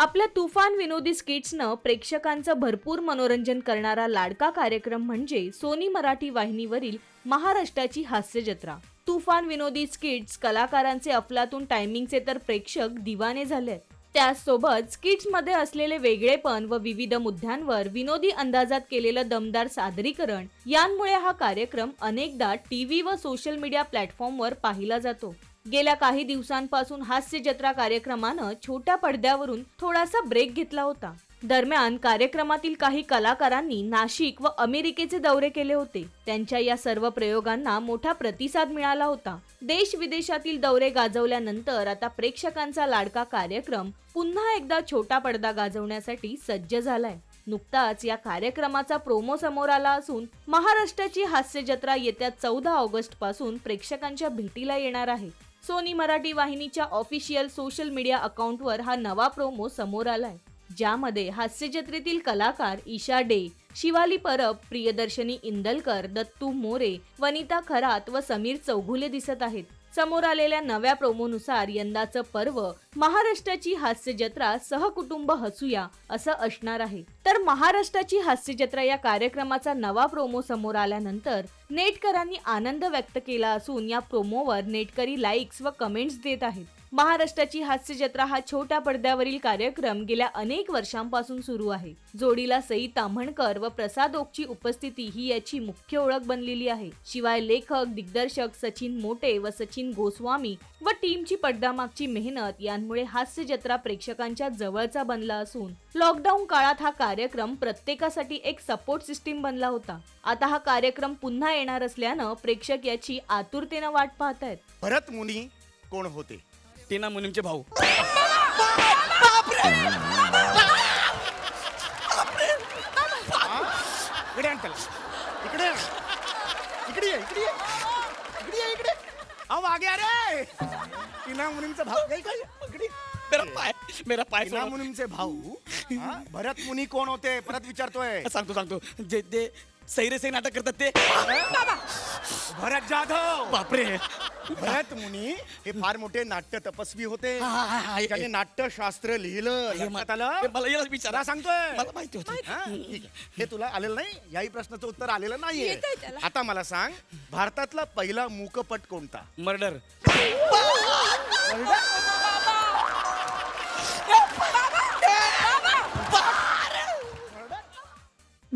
आपल्या तुफान विनोदी स्किट्सनं प्रेक्षकांचं भरपूर मनोरंजन करणारा लाडका कार्यक्रम म्हणजे सोनी मराठी वाहिनीवरील महाराष्ट्राची हास्य जत्रा. तुफान विनोदी स्किट्स कलाकारांचे अफलातून टायमिंगचे तर प्रेक्षक दिवाने झालेत. त्याचसोबत स्किट्समध्ये असलेले वेगळेपण व विविध मुद्द्यांवर विनोदी अंदाजात केलेलं दमदार सादरीकरण यांमुळे हा कार्यक्रम अनेकदा टीव्ही व सोशल मीडिया प्लॅटफॉर्मवर पाहिला जातो. गेल्या काही दिवसांपासून हास्य जत्रा कार्यक्रमानं छोट्या पडद्यावरून थोडासा ब्रेक घेतला होता. दरम्यान कार्यक्रमातील काही कलाकारांनी नाशिक व अमेरिकेचे दौरे केले होते. त्यांच्या या सर्व प्रयोगांना मोठा प्रतिसाद मिळाला होता. देश विदेशातील दौरे गाजवल्यानंतर आता प्रेक्षकांचा लाडका कार्यक्रम पुन्हा एकदा छोटा पडदा गाजवण्यासाठी सज्ज झालाय. नुकताच या कार्यक्रमाचा प्रोमो समोर आला असून महाराष्ट्राची हास्य जत्रा येत्या चौदा ऑगस्टपासून प्रेक्षकांच्या भेटीला येणार आहे. सोनी मराठी वाहिनीच्या ऑफिशियल सोशल मीडिया अकाउंटवर हा नवा प्रोमो समोर आलाय. ज्यामध्ये हास्यजत्रेतील कलाकार ईशा डे शिवाली परब प्रियदर्शनी इंदलकर दत्तू मोरे वनिता खरात व समीर चौघुले दिसत आहेत. समोर आलेल्या नव्या प्रोमोनुसार यंदाचं पर्व महाराष्ट्राची हास्य जत्रा सहकुटुंब हसूया असं असणार आहे. तर महाराष्ट्राची हास्य जत्रा या कार्यक्रमाचा नवा प्रोमो समोर आल्यानंतर नेटकरांनी आनंद व्यक्त केला असून या प्रोमोवर नेटकरी लाईक्स व कमेंट्स देत आहेत. महाराष्ट्राची हास्य जत्रा हा छोट्या पडद्यावरील कार्यक्रम गेल्या अनेक वर्षांपासून सुरू आहे. जोडीला सई ताम्हणकर व प्रसाद ओकची उपस्थिती ही याची मुख्य ओळख बनलेली आहे. शिवाय लेखक दिग्दर्शक सचिन मोटे व सचिन गोस्वामी व टीमची पडद्यामागची मेहनत यांमुळे हास्य जत्रा प्रेक्षकांच्या जवळचा बनला असून लॉकडाऊन काळात हा कार्यक्रम प्रत्येकासाठी एक सपोर्ट सिस्टीम बनला होता. आता हा कार्यक्रम पुन्हा येणार असल्यानं प्रेक्षक याची आतुरतेनं वाट पाहतायत. भरत मुनी कोण होते? टीना मुनीमचे भाऊ. इकडे आण त्याला. इकडे आण. इकडे ये इकडे ये. इकडे ये इकडे. अहो मागे अरे टीना मुनीमचा भाऊ. काय काय? इकडे. मेरा पाय मेरा पाय टीना सोडा. मुनीमचे भाऊ. हा? भरत मुनी कोण होते? परत विचारतोय. सांगतो सांगतो. जे ते सैरे सै नाटक करतात ते. भरत जाधव. बापरे. भरत मुनी हे फार मोठे नाट्य तपस्वी होते. हा, हा, हा, हा, त्यांनी नाट्यशास्त्र लिहिलं हे लक्षात मला- आलं? हे मला याला विचारा. त्याला सांगतोय. मला माहिती होतं. हा, ठीक आहे. हे तुला आलेलं नाही? याही प्रश्नाचं उत्तर आलेलं नाहीये. येतंय त्याला. आता मला सांग भारतातला पहिला मूकपट कोणता? मर्डर?